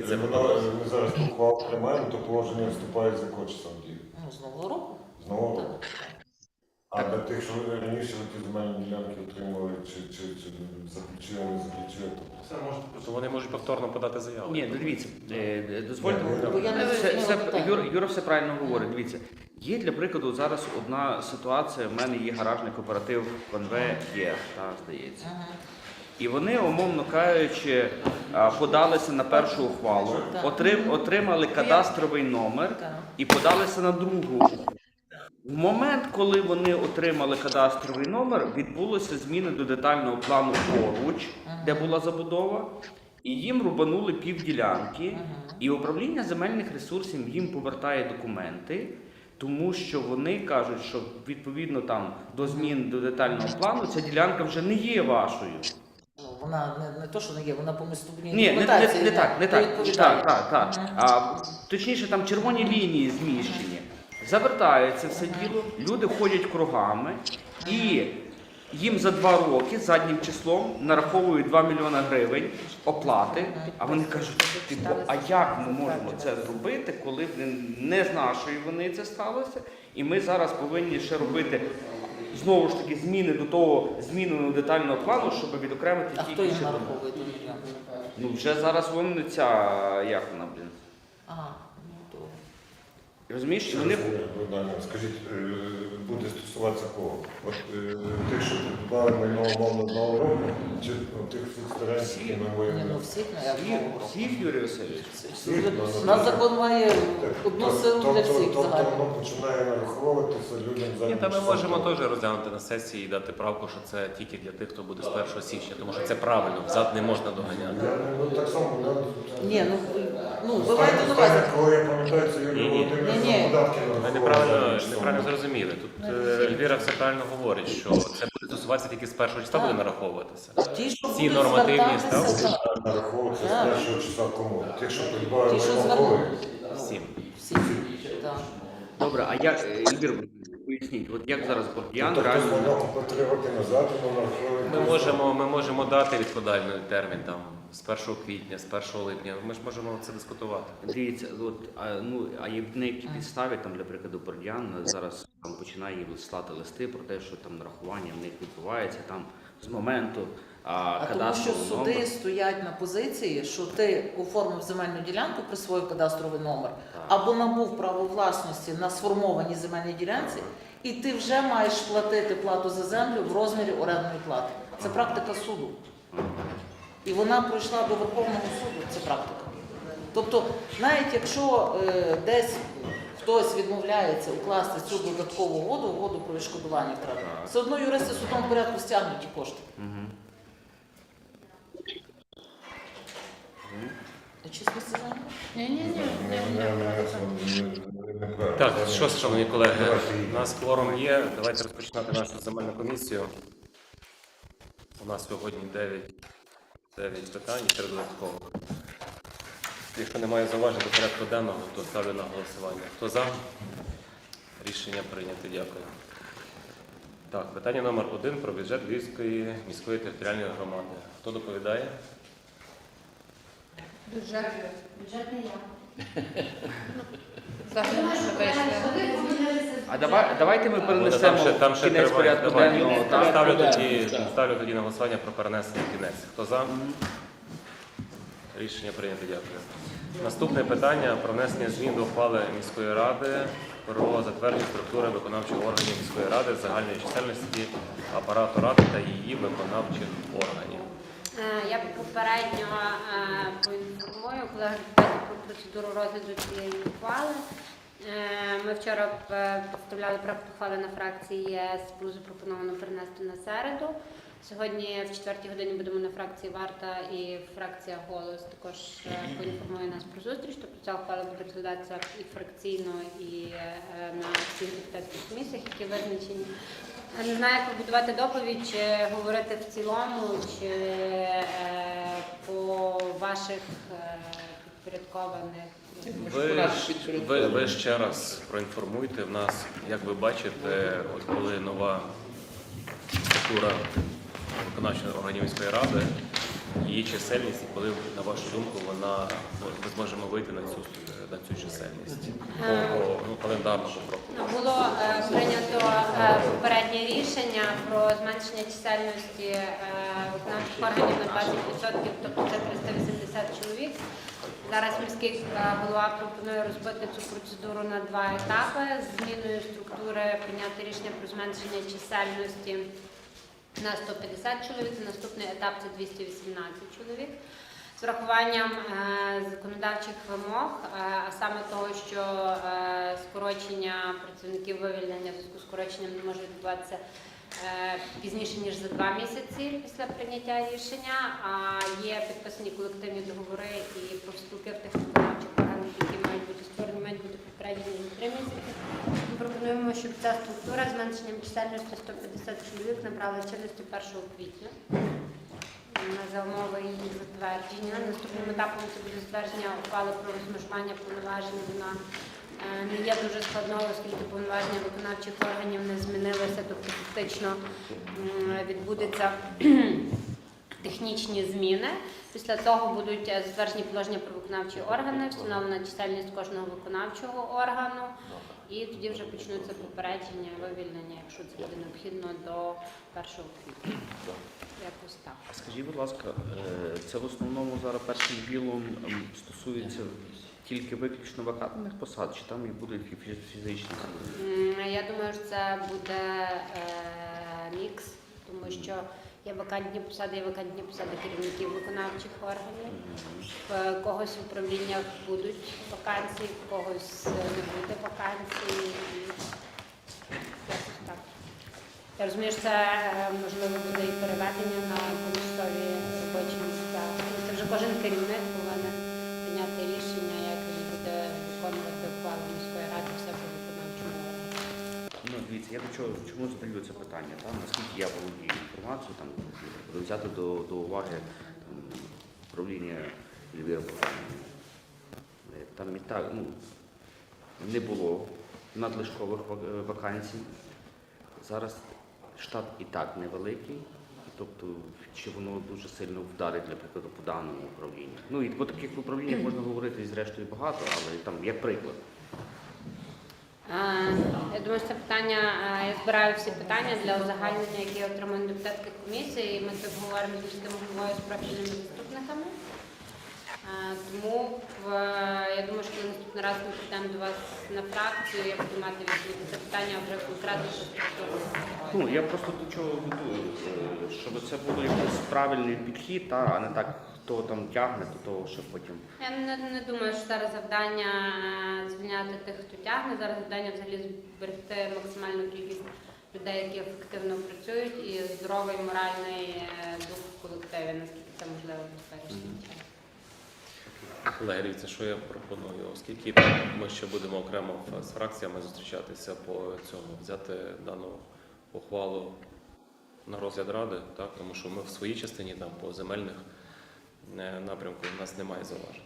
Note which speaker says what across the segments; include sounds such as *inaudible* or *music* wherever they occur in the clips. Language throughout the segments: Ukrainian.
Speaker 1: під це
Speaker 2: Воно, ми зараз ухвалу приймаємо, то положення вступає з якого часу в дію?
Speaker 3: Ну, з нового року.
Speaker 2: З нового року. А для тих, що раніше ви ті земельні ділянки отримали, чи, чи, чи заключили, не заключили, то
Speaker 1: Все може то вони можуть повторно подати заяву.
Speaker 4: Ні, ну дивіться, е, дозвольте.
Speaker 2: Ні,
Speaker 3: Бо я не
Speaker 4: Все-
Speaker 3: зрозуміла
Speaker 4: все-
Speaker 3: питання.
Speaker 4: Юра, Юра все правильно говорить. Дивіться, є для прикладу зараз одна ситуація. В мене є гаражний кооператив Конве є, так, здається.
Speaker 3: Ага.
Speaker 4: І вони, умовно кажучи, подалися на першу ухвалу, отримали кадастровий номер і подалися на другу. В момент, коли вони отримали кадастровий номер, відбулися зміни до детального плану поруч, де була забудова, і їм рубанули півділянки. І управління земельних ресурсів їм повертає документи, тому що вони кажуть, що відповідно там до змін до детального плану ця ділянка вже не є вашою.
Speaker 3: Вона не, не то, що не є, вона по містобудній
Speaker 4: Ні, не, не, не так, не так. Так, так, так. А, точніше, там червоні лінії зміщені. Завертається все діло, люди ходять кругами і їм за два роки заднім числом нараховують 2 мільйони гривень оплати. А вони кажуть, типу, а як ми можемо це зробити, коли блін, не з нашої вони це сталося? І ми зараз повинні ще робити. Знову ж таки, зміни до того зміненого детального плану, щоб відокремити
Speaker 3: А хто їх
Speaker 4: інші-
Speaker 3: нараховує?
Speaker 4: Ну вже зараз вон ця як вона, блін.
Speaker 3: Ага.
Speaker 4: Розумієш, вони
Speaker 2: Богдане, скажіть, е, буде стосуватися кого? От е, тих, що придбали майно умовно одного року, чи ну, тих всіх стареньких, які ми
Speaker 3: Ні, ну
Speaker 2: воюємо?
Speaker 3: всіх не я
Speaker 4: всіх, всіх Юрій Васильович.
Speaker 3: У нас закон має одну силу для всіх
Speaker 2: Тобто
Speaker 3: загально.
Speaker 2: воно починає нараховуватися людям за
Speaker 1: Ні, та ми можемо теж розглянути на сесії і дати правку, що це тільки для тих, хто буде з 1 січня, тому що це правильно, взад не можна доганяти.
Speaker 2: Я ну, так само, я...
Speaker 3: Ні, ну, ну на увазі.
Speaker 2: Коли я пам'ятаю, це Юрій
Speaker 1: Ні-ні.
Speaker 2: Володимирович Податки нараховував.
Speaker 1: неправильно, неправильно зрозуміли. Тут е, Ельвіра все правильно говорить, що це буде стосуватися тільки з першого числа буде нараховуватися.
Speaker 3: Ті, що
Speaker 1: Ці
Speaker 3: будуть
Speaker 1: нормативні
Speaker 3: звертатися,
Speaker 1: ставки.
Speaker 3: так.
Speaker 2: Нараховуватися з першого числа кому? Тих, що придбали
Speaker 3: Ті, що
Speaker 2: майно
Speaker 3: звернули.
Speaker 1: Всім.
Speaker 3: Всі, так.
Speaker 4: Добре, а як е, поясніть, от як зараз Бордіан
Speaker 2: Тобто
Speaker 4: реально.
Speaker 2: майно купив три роки назад, воно нараховує.
Speaker 1: Ми можемо, ми можемо дати відкладальний термін там з 1 квітня, з 1 липня. Ми ж можемо це дискутувати.
Speaker 4: Дивіться, от а, ну а є на якій підставі там, для прикладу, Бордіан зараз там починає їм слати листи про те, що там нарахування в них відбувається там з моменту а,
Speaker 3: А тому що суди стоять на позиції, що ти оформив земельну ділянку, присвоїв кадастровий номер,
Speaker 4: Так.
Speaker 3: або набув право власності на сформованій земельній ділянці, і ти вже маєш платити плату за землю в розмірі орендної плати. Це практика суду. І вона пройшла до Верховного суду, це практика. Тобто, навіть якщо е, десь хтось відмовляється укласти цю додаткову угоду, угоду про відшкодування втрат, все одно юристи в судовому порядку стягнуть ті кошти.
Speaker 2: Не- не- не-
Speaker 1: Так, що, шановні колеги, у нас кворум є. Давайте розпочинати нашу земельну комісію. У нас сьогодні 9, 9 питань і 3 додаткових. Якщо немає зауважень до порядку денного, то ставлю на голосування. Хто за? Рішення прийнято. Дякую. Так, питання номер один про бюджет Львівської міської територіальної громади. Хто доповідає?
Speaker 5: Бюджет.
Speaker 6: Бюджет не я.
Speaker 5: Не вийшли.
Speaker 4: А давай, давайте ми
Speaker 1: Там
Speaker 4: перенесемо
Speaker 1: ще, там ще
Speaker 4: кінець
Speaker 1: триває.
Speaker 4: порядку
Speaker 1: Давай.
Speaker 4: денного.
Speaker 1: Ставлю,
Speaker 4: так?
Speaker 1: ставлю, тоді, ставлю тоді на голосування про перенесення в кінець. Хто за? Рішення прийнято, дякую. Наступне питання про внесення змін до ухвали міської ради про затвердження структури виконавчих органів міської ради, загальної чисельності апарату ради та її виконавчих органів.
Speaker 6: Е, Я попередньо е, поінформую колег про процедуру розгляду цієї ухвали. Е, Ми вчора е, представляли проект ухвали на фракції ЄС, було запропоновано перенести на середу. Сьогодні в четвертій годині будемо на фракції Варта і фракція Голос також е, поінформує нас про зустріч. Тобто ця ухвала буде розглядатися і фракційно, і на всіх депутатських комісіях, які визначені. Не знаю, як побудувати доповідь, чи говорити в цілому, чи по ваших підпорядкованих.
Speaker 1: Ви, ви, ви ще раз проінформуйте в нас, як ви бачите, от коли нова структура виконавчої органів міської ради, її чисельність, і коли, на вашу думку, вона ми зможемо вийти на цю на цю чисельність по, по ну, календарному року.
Speaker 6: Ну, Було е, прийнято е, попереднє рішення про зменшення чисельності е, виконавчих органів на 20%, тобто це 380 чоловік. Зараз міський е, голова пропонує розбити цю процедуру на два етапи з зміною структури, прийняти рішення про зменшення чисельності на 150 чоловік. Наступний етап це 218 чоловік. З врахуванням е, законодавчих вимог, е, а саме того, що е, скорочення працівників вивільнення зв'язку скороченням не може відбуватися пізніше ніж за два місяці після прийняття рішення. А є підписані колективні договори і профспілки в тих виконавчих органах, які мають бути створені, мають бути попередні три місяці. Ми пропонуємо, щоб ця структура зменшенням чисельності 150 чоловік набрала чинності 1 квітня за умови її затвердження. Наступним етапом це буде затвердження ухвали про розмежування повноважень. Вона е, не є дуже складною, оскільки повноваження виконавчих органів не змінилися, тобто фактично м, відбудеться *clears throat* технічні зміни. Після того будуть е, затверджені положення про виконавчі органи, встановлена чисельність кожного виконавчого органу, і тоді вже почнуться попередження, вивільнення, якщо це буде необхідно до 1 квітня. Якось так.
Speaker 4: А Скажіть, будь ласка, е, це в основному зараз першим ділом стосується тільки виключно вакантних посад, чи там і будуть фізичні?
Speaker 6: Я думаю, що це буде е, мікс, тому що є вакантні посади, є вакантні посади керівників виконавчих органів. В когось в управліннях будуть вакансії, в когось е, не буде вакансій. Якось так. Я розумію, що це е, можливо буде і переведення на тимчасові робочі місця. Це вже кожен керівник повинен прийняти рішення, як він буде виконувати ухвалу міської ради в себе в виконавчому органі.
Speaker 4: Ну, дивіться, я до чого чому задаю це питання? Там, наскільки я володію інформацією, там взяти до, до уваги там, управління Львіра Там і так ну, не було надлишкових вакансій. Зараз штат і так невеликий. Тобто, чи воно дуже сильно вдарить, наприклад, по даному управлінню. Ну і по таких управліннях можна говорити зрештою багато, але там як приклад.
Speaker 6: Е, Я думаю, що це питання, е, я збираю всі питання для узагальнення, які отримують депутатські комісії, і ми це обговоримо з міським головою з профільними заступниками. Е, Тому я думаю, що наступний раз ми прийдемо до вас на фракцію, я буду мати відповідь це питання вже конкретно.
Speaker 4: Ну, я просто до чого е, щоб це було якийсь правильний підхід, а не так, хто там тягне до того, що потім.
Speaker 6: Я не, не думаю, що зараз завдання е, звільняти тих, хто тягне. Зараз завдання взагалі зберегти максимальну кількість людей, які ефективно працюють, і здоровий моральний е, дух в колективі, наскільки це можливо в теперішній час.
Speaker 1: Колеги, дивіться, що я пропоную, оскільки ми ще будемо окремо з фракціями зустрічатися по цьому, взяти дану ухвалу на розгляд ради, так тому що ми в своїй частині там по земельних напрямку у нас немає зауважень.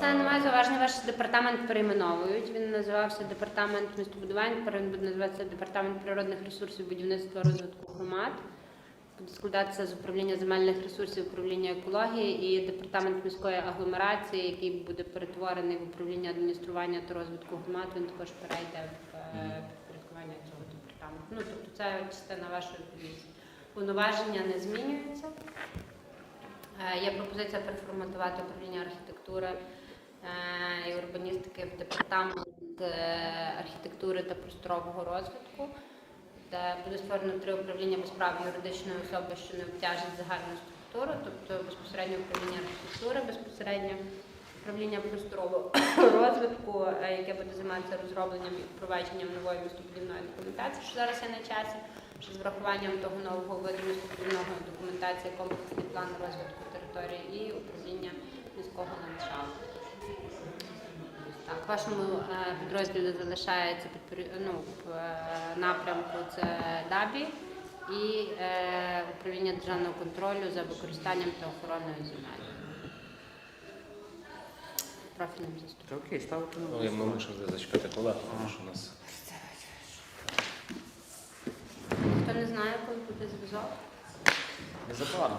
Speaker 6: Це немає зауважень, ваш департамент перейменовують. Він називався департамент містобудування, тепер він буде називатися департамент природних ресурсів, будівництва розвитку громад. Буде складатися з управління земельних ресурсів, управління екології і департамент міської агломерації, який буде перетворений в управління адміністрування та розвитку громад. Він також перейде в е, підпорядкування цього департаменту. Ну тобто це частина вашої комісії. Повноваження не змінюються. Е, Є пропозиція переформатувати управління архітектури е, і урбаністики в департамент е, архітектури та просторового розвитку, де буде створено три управління без прав юридичної особи, що не обтяжить загальну структуру, тобто безпосередньо управління архітектури, безпосередньо управління просторового *coughs* розвитку, яке буде займатися розробленням і впровадженням нової містобудівної документації, що зараз є на часі, що з врахуванням того нового виду містобудівної документації, комплексний план розвитку території і управління міського ландшафту. Так, вашому е, підрозділі залишається ну, в е, напрямку це ДАБІ і е, управління державного контролю за використанням та охороною земель. Профільним заступником.
Speaker 4: Окей, ставити на
Speaker 1: Ну, ми
Speaker 4: голосування.
Speaker 1: мусимо зачекати колегу, тому що у нас
Speaker 6: Хто не знає, коли буде зв'язок?
Speaker 4: Незабаром.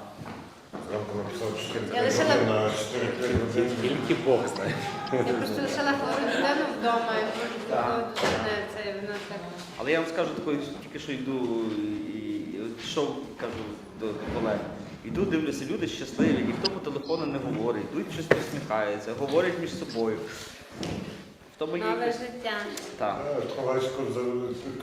Speaker 2: Зранку написав 4
Speaker 6: Я лишила-
Speaker 2: години на 4-5 годин.
Speaker 1: Тільки Бог знає.
Speaker 6: Я просто лишила хвору дитину вдома і можу
Speaker 4: Так.
Speaker 6: дитини, це вона так.
Speaker 4: Але я вам скажу такою, тільки що йду і і от пішов, кажу до, до колег. Йду, дивлюся, люди щасливі, ніхто по телефону не говорить, йдуть щось посміхаються, говорять між собою. В тому є
Speaker 6: Нове
Speaker 4: якось-
Speaker 6: життя.
Speaker 4: Так.
Speaker 2: Е, за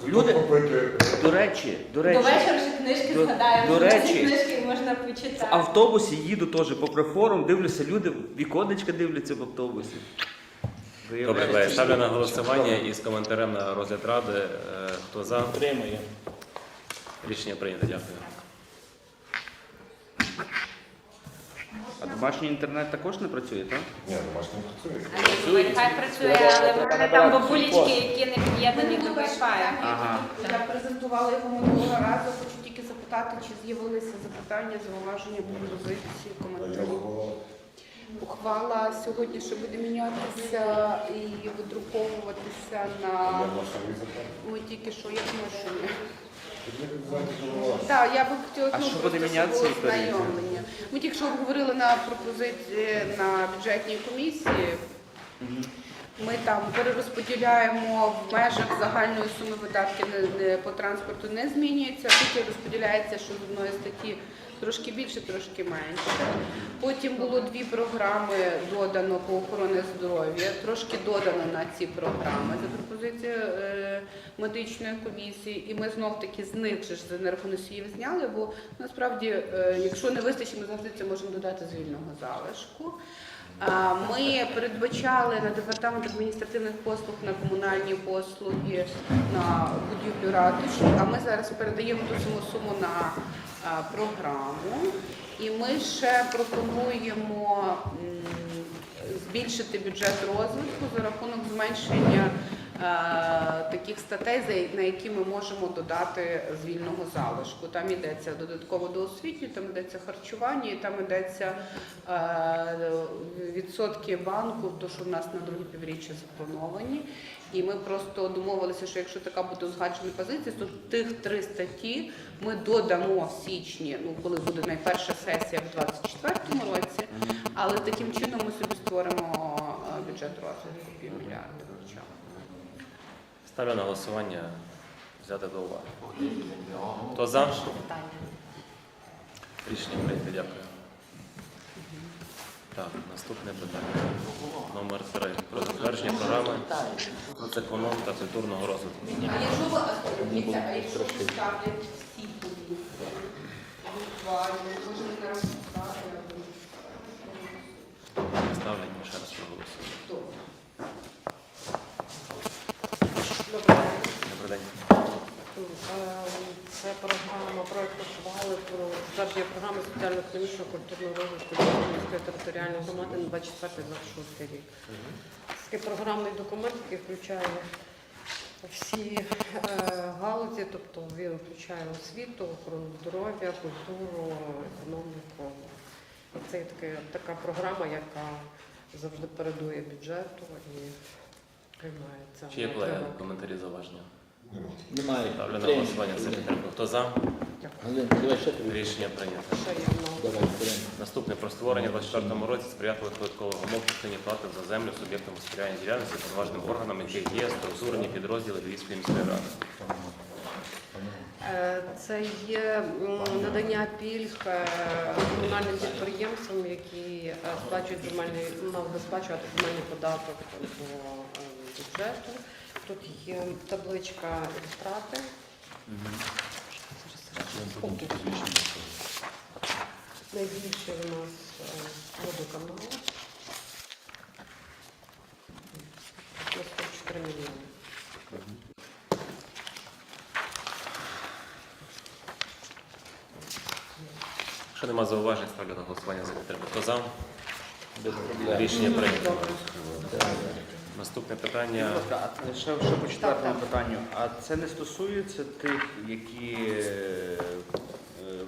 Speaker 4: Люди-
Speaker 2: купити.
Speaker 4: До речі, до речі,
Speaker 6: До вечора ще книжки
Speaker 4: До-
Speaker 6: згадаємо.
Speaker 4: до речі,
Speaker 6: книжки можна
Speaker 4: в автобусі їду теж попри форум, дивлюся, люди віконечка дивляться в автобусі.
Speaker 1: Добре, колеги, ставлю на голосування із коментарем на розгляд ради. Е, Хто за?
Speaker 7: Підтримує.
Speaker 1: Рішення прийнято, дякую.
Speaker 4: А домашній інтернет також не працює, так?
Speaker 2: Ні, домашній не працює.
Speaker 6: Wi-Fi працює, але в мене там бабулечки, які не під'єднані до Wi-Fi.
Speaker 4: Ага.
Speaker 8: Я презентувала його минулого разу. Хочу тільки запитати, чи з'явилися запитання, зауваження, пропозиції, коментарі. Ухвала сьогодні ще буде мінятися і видруковуватися на ми тільки що як ношення. Так, я би хотіла ну, просто,
Speaker 4: мінятися,
Speaker 8: було Ми тільки що обговорили на пропозиції на бюджетній комісії. Ми там перерозподіляємо в межах загальної суми видатків по транспорту не змінюється, тільки розподіляється, що з одної статті трошки більше, трошки менше. Потім було дві програми додано по охорони здоров'я, трошки додано на ці програми за пропозицією е, медичної комісії. І ми знов таки з них же з енергоносіїв зняли, бо насправді, е, якщо не вистачить, ми завжди це можемо додати з вільного залишку. Ми передбачали на департамент адміністративних послуг на комунальні послуги на будівлю ратуші, а ми зараз передаємо ту саму суму на програму. І ми ще пропонуємо збільшити бюджет розвитку за рахунок зменшення таких статей, на які ми можемо додати вільного залишку. Там йдеться додатково до освіті, там йдеться харчування, і там йдеться е, відсотки банку, то що в нас на друге півріччя заплановані. І ми просто домовилися, що якщо така буде узгоджена позиція, то тих три статті ми додамо в січні, ну коли буде найперша сесія в 2024 році. Але таким чином ми собі створимо е, бюджет розвитку півмільярда.
Speaker 1: Ставлю на голосування взяти до уваги. Хто за? Рішення прийнято, дякую. Так, наступне питання. Номер 3. Про затвердження програми соцеконом та культурного розвитку.
Speaker 8: Якщо ви дивіться, а якщо ви ставлять всі події, може ми зараз
Speaker 9: Це програма проєкту ухвали про затвердження програми соціально-економічного культурного розвитку Дніпропетровської територіальної громади на 24-26 рік. Це програмний документ, який включає всі е, галузі, тобто він включає освіту, охорону здоров'я, культуру, економіку. І це є таке- така програма, яка завжди передує бюджету і приймається.
Speaker 1: Чи є колеги коментарі зауваження?
Speaker 7: Немає.
Speaker 1: Ставлю на голосування все підтримку. Хто за?
Speaker 7: Галина, давай ще тобі.
Speaker 1: Рішення прийнято.
Speaker 9: Ще є в.
Speaker 7: Давай.
Speaker 1: Наступне про створення в 24 році сприятливих додаткових умов частині плати за землю суб'єктам господарювання ділянки поважним органам, яких є структурні підрозділи Львівської міської ради.
Speaker 9: Е, Це є м, надання пільг е, комунальним підприємствам, які е, сплачують земельний, мав би сплачувати земельний податок до е, бюджету. Тут є табличка ілюстрати. Найбільше у нас е, водоканал. На 104 мільйони.
Speaker 1: Якщо нема зауважень, ставлю на голосування за підтримку. Хто за? Рішення прийнято. Наступне питання.
Speaker 4: Будь ласка, а ще, ще по четвертому питанню. А це не стосується тих, які. е, е,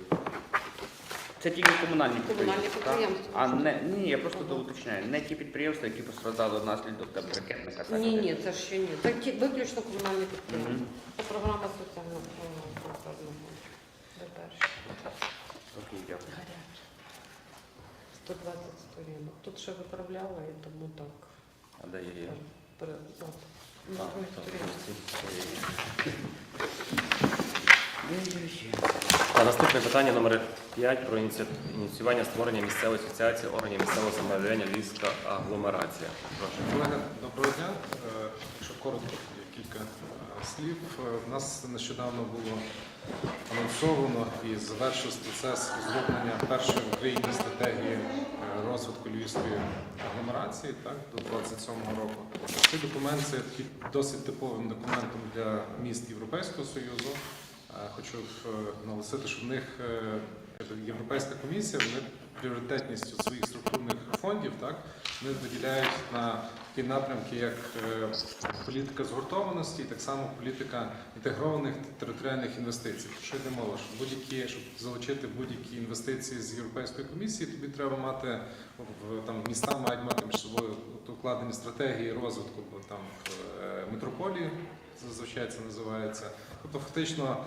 Speaker 4: Це тільки комунальні
Speaker 9: Комунальні
Speaker 4: підприємства. так?
Speaker 9: підприємства.
Speaker 4: А не ні, я просто то уточняю. Не ті підприємства, які постраждали внаслідок там ракетних атак.
Speaker 9: Ні, ні, це ще ні. Це ті- виключно комунальні підприємства.
Speaker 4: Мгм.
Speaker 9: Це програма соціального культурного. Це перше.
Speaker 4: Окей, дякую.
Speaker 9: 120 сторінок. Тут ще виправляла і тому так.
Speaker 1: А де є? А, наступне питання номер 5 про ініці- ініціювання створення місцевої асоціації органів місцевого самоврядування Львівська агломерація. Прошу.
Speaker 10: Доброго дня. Е, Якщо коротко, кілька е, слів. Е, В нас нещодавно було анонсовано і завершився процес розроблення першої в Україні стратегії е, розвитку Львівської агломерації так, до 27-го року. Цей документ це досить типовим документом для міст Європейського Союзу. Е, Хочу е, наголосити, що в них е, Європейська комісія вони пріоритетністю своїх структурних фондів так вони виділяють на такі напрямки, як е, політика згуртованості, так само політика інтегрованих територіальних інвестицій. Що йде мова? Що будь-які, щоб залучити будь-які інвестиції з Європейської комісії, тобі треба мати там міста мають мати між собою укладені стратегії розвитку, бо там е, метрополії зазвичай це називається. Тобто, фактично.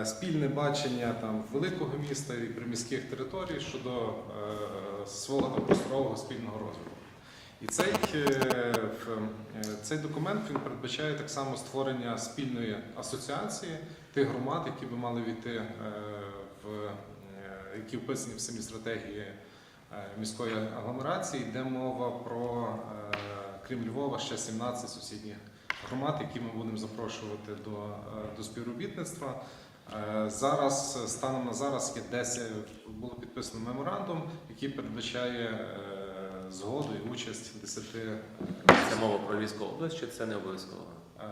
Speaker 10: Е, Спільне бачення там великого міста і приміських територій щодо е, свого там просторового спільного розвитку. І цей, е, цей документ він передбачає так само створення спільної асоціації тих громад, які би мали війти в які вписані в самій стратегії міської агломерації, йде мова про крім Львова ще 17 сусідніх громад, які ми будемо запрошувати до, до співробітництва. Е, Зараз станом на зараз є 10, було підписано меморандум, який передбачає е, згоду і участь 10 е,
Speaker 1: Це мова про Львівську область чи це не обов'язково?
Speaker 10: Е,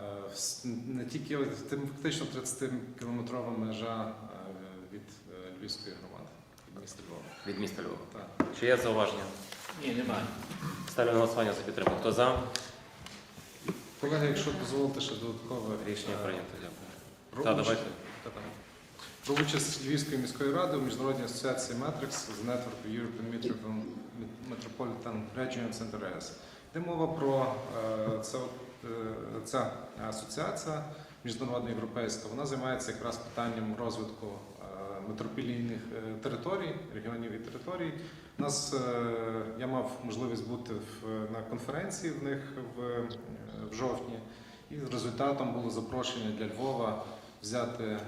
Speaker 10: Не тільки тим фактично 30 кілометрова межа е, від е, Львівської громади, від міста Львова.
Speaker 1: Від міста Львова.
Speaker 10: Так.
Speaker 1: Чи є зауваження?
Speaker 7: Ні, немає.
Speaker 1: Ставлю на голосування за підтримку. Хто за?
Speaker 10: Колеги, якщо дозволите ще додаткове
Speaker 1: Рішення
Speaker 10: е,
Speaker 1: прийнято. Дякую. Та, давайте.
Speaker 10: Про участь Львівської міської ради у міжнародній асоціації Matrix з Network European Metropolitan Metropolitan Region Center ES. Йде мова про е, це, е, ця асоціація міжнародна європейська. Вона займається якраз питанням розвитку е, метрополійних територій, регіонів і територій. У нас я мав можливість бути в, на конференції в них в, в жовтні, і результатом було запрошення для Львова взяти, е,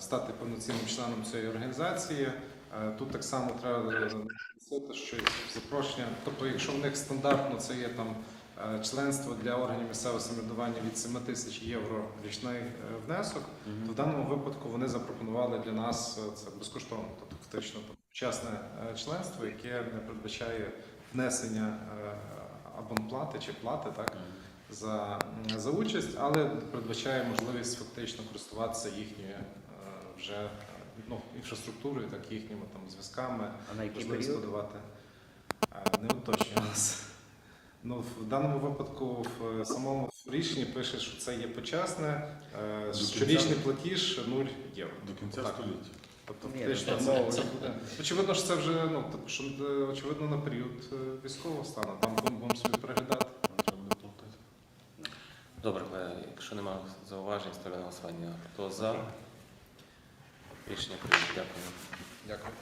Speaker 10: стати повноцінним членом цієї організації. Е, Тут так само треба наголосити, що запрошення, тобто, якщо в них стандартно це є там е, членство для органів місцевого самоврядування від 7 тисяч євро річний е, внесок, то в даному випадку вони запропонували для нас е, це безкоштовно, тобто фактично вчасне е, членство, яке не передбачає внесення е, абонплати чи плати, так за, за участь, але передбачає можливість фактично користуватися їхньою е, вже е, ну, інфраструктурою, так їхніми там зв'язками,
Speaker 4: А на який
Speaker 10: можливість
Speaker 4: період?
Speaker 10: подавати. Е, Не уточнюю нас. Ну, в даному випадку в самому рішенні пише, що це є почесне, е,
Speaker 2: До
Speaker 10: щорічний платіж 0 євро.
Speaker 2: До кінця
Speaker 10: Так.
Speaker 2: століття.
Speaker 10: Тобто,
Speaker 4: Ні,
Speaker 10: фактично,
Speaker 7: це-
Speaker 10: це,
Speaker 7: це-
Speaker 10: буде. Очевидно, що це вже ну, тобто, що, очевидно на період військового стану. Там будемо собі переглядати.
Speaker 1: Добре, якщо немає зауважень, ставлю на голосування. Хто за? Рішення прийнято. Дякую.
Speaker 10: Дякую.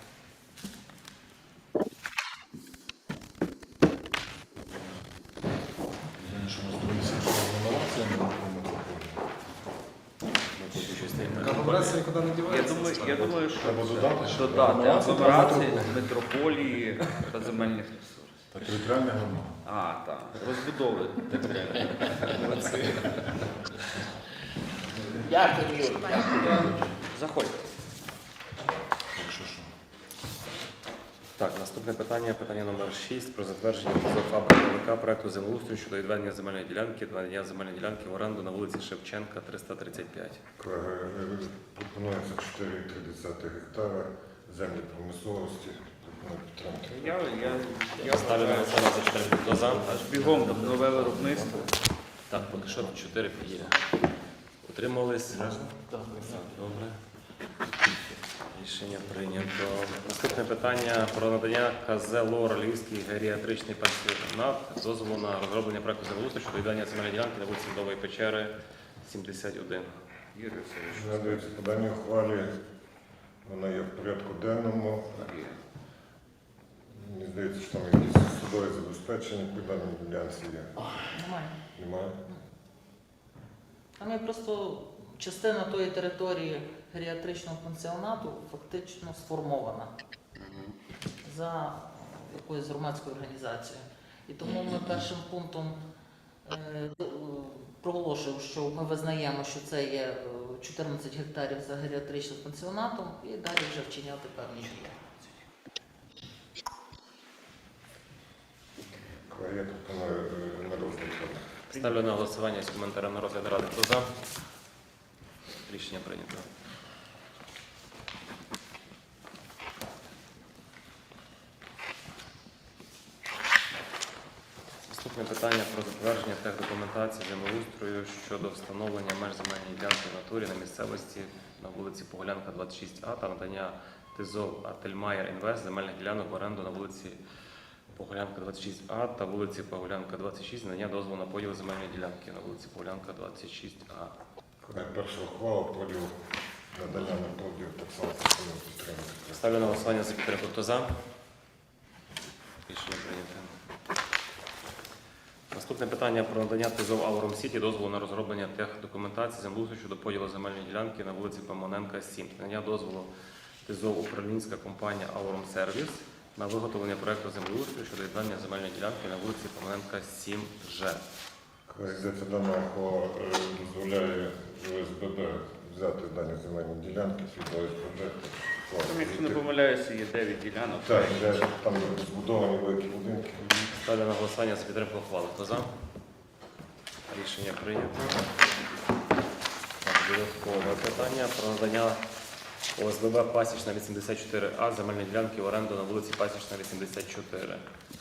Speaker 2: Агломерація
Speaker 10: нікуди не
Speaker 4: Я
Speaker 10: дівається.
Speaker 4: думаю, я думаю, що
Speaker 2: Треба додати, що
Speaker 4: додати агломерації, метрополії та земельних ресурсів.
Speaker 2: Та територіальна громада.
Speaker 4: А, так. Розбудови.
Speaker 7: Дякую, Юр.
Speaker 4: Заходьте.
Speaker 1: Так, наступне питання, питання номер 6 про затвердження фабрики ВК проекту землеустрою щодо відведення земельної ділянки, надання земельної ділянки в оренду на вулиці Шевченка, 335.
Speaker 2: Колеги, е, пропонується 4,3 гектара землі промисловості.
Speaker 4: Я, я, я
Speaker 1: Ставлю на голосування за 4. Хто за?
Speaker 4: аж бігом там нове виробництво.
Speaker 1: Так, поки що 4 є. Утримались? Так. Добре. Рішення прийнято. Наступне питання про надання КЗ ЛОР Львівський геріатричний пансіонат дозволу на розроблення проекту землеустрою щодо віддання земельної ділянки на вулиці Дової Печери, 71. Юрій Васильович.
Speaker 2: Надається по даній ухвалі. Вона є в порядку денному. Мені здається, що там якісь судові забезпечення по даній ділянці є.
Speaker 3: Немає.
Speaker 2: Немає?
Speaker 3: Там є просто частина тої території геріатричного пансіонату фактично сформована за якоюсь громадською організацією. І тому ми першим пунктом е, е, проголошуємо, що ми визнаємо, що це є е, 14 гектарів за геріатричним пансіонатом, і далі вже вчиняти певні дії.
Speaker 2: Колеги, Е.
Speaker 1: Ставлю на голосування з коментарем на розгляд ради. Хто за? Рішення прийнято. Наступне питання про затвердження техдокументації землеустрою щодо встановлення меж земельної ділянки в натурі на місцевості на вулиці Погулянка 26А та надання ТИЗОВ Ательмайер Інвест земельних ділянок в оренду на вулиці Погулянка 26А та вулиці Погулянка 26 надання дозволу на поділ земельної ділянки на вулиці Погулянка 26А.
Speaker 2: Колеги, Перша ухвала поділ надання на поділ так само підтримати.
Speaker 1: Ставлю на голосування за підтримку. Хто за? Рішення прийнято. Наступне питання про надання ТЗОВ Аурум Сіті дозволу на розроблення техдокументації землеустрою щодо поділу земельної ділянки на вулиці Помоненка 7. Надання дозволу ТЗОВ управлінська компанія Аурум Сервіс на виготовлення проекту землеустрою щодо відведення земельної ділянки на вулиці Помоненка 7Ж.
Speaker 2: Колеги, дана дозволяє ОСББ взяти дані земельні ділянки від ОСББ.
Speaker 4: Там, якщо не помиляюся, є 9 ділянок.
Speaker 2: Так, де там збудовані великі будинки.
Speaker 1: Ставлю на голосування за підтримку ухвали. Хто за? Рішення прийнято. Так, Додаткове питання про надання ОСББ Пасічна 84А земельної ділянки в оренду на вулиці Пасічна 84.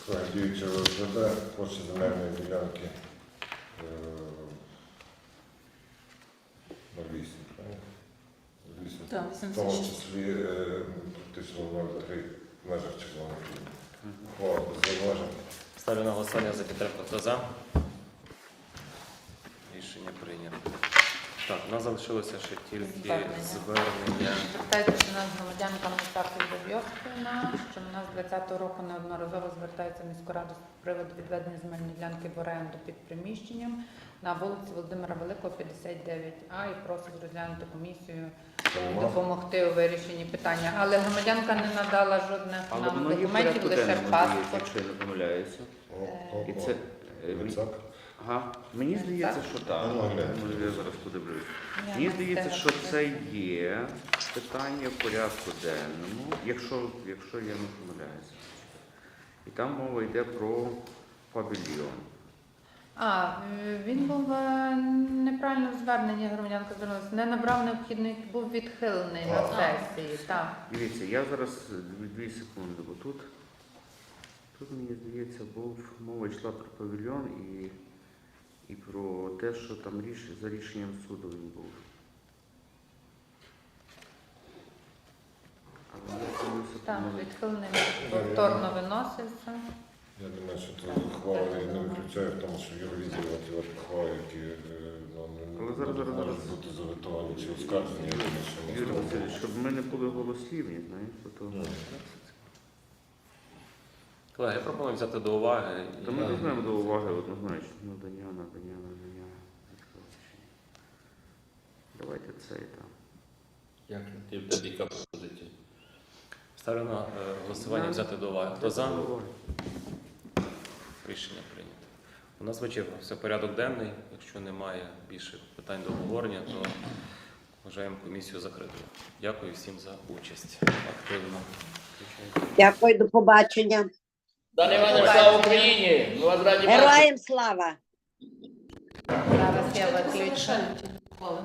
Speaker 2: Колеги, діючи ОСББ, площа земельної ділянки е, на 8, правильно? 8.
Speaker 3: Так,
Speaker 2: В тому
Speaker 3: 86.
Speaker 2: числі е, практично 0,3 в межах червоних ліній. Ухвала без зауважень.
Speaker 1: Ставлю на голосування за підтримку. Хто за? Рішення прийнято. Так, у нас залишилося ще тільки
Speaker 5: Звернення.
Speaker 1: звернення.
Speaker 5: Звертається до нас громадянка Мустафи Зав'язківна, що вона з 20-го року неодноразово звертається в міську раду з приводу відведення земельної ділянки в оренду під приміщенням на вулиці Володимира Великого, 59А і просить розглянути комісію і допомогти у вирішенні питання. Але громадянка не надала жодних
Speaker 4: Але
Speaker 5: нам
Speaker 4: воно є в
Speaker 5: документів,
Speaker 4: порядку
Speaker 5: лише
Speaker 4: денному, здається,
Speaker 5: паспорт.
Speaker 4: якщо я не помиляюся.
Speaker 2: О,
Speaker 4: І це е,
Speaker 2: Грицак?
Speaker 4: Ага, мені здається, що так.
Speaker 2: Ну.
Speaker 4: Я зараз подивлюсь. Мені здається, що це є питання в порядку денному, якщо, якщо я не помиляюся. І там мова йде про павільйон.
Speaker 5: А, е, він був е, неправильно в зверненні громадянка звернулася. Не набрав необхідний, був відхилений на сесії. Так.
Speaker 4: Дивіться, я зараз дві, дві секунди, бо тут, тут мені здається, був мова йшла про павільйон і, і про те, що там ріш, за рішенням суду він був. Але я боюся
Speaker 5: Так, відхилений повторно виносився.
Speaker 2: Я думаю, що це ухвала і не виключає в тому, що юридизувати от які е, ну,
Speaker 4: Але зараз,
Speaker 2: не
Speaker 4: зараз,
Speaker 2: можуть
Speaker 4: зараз.
Speaker 2: бути заветовані чи оскаржені. Я думаю, що ми
Speaker 4: Юрій. Васильович, щоб ми не були голослівні, знаєш, бо то...
Speaker 2: Ну.
Speaker 1: Колеги, я пропоную взяти до уваги. і-
Speaker 4: То ми візьмемо до уваги однозначно. Надання, надання, надання. Давайте це і там.
Speaker 7: Як ти в тебе яка пропозиція?
Speaker 1: Ставлю на е, голосування взяти до уваги. Хто за? Рішення прийнято. У нас вичерпався порядок денний. Якщо немає більше питань до обговорення, то вважаємо комісію закритою. Дякую всім за участь. Активно.
Speaker 11: Дякую, до побачення.
Speaker 7: Дане Іване, слава Україні! Ми вас раді.
Speaker 11: Героям слава!
Speaker 5: Зараз я виключу.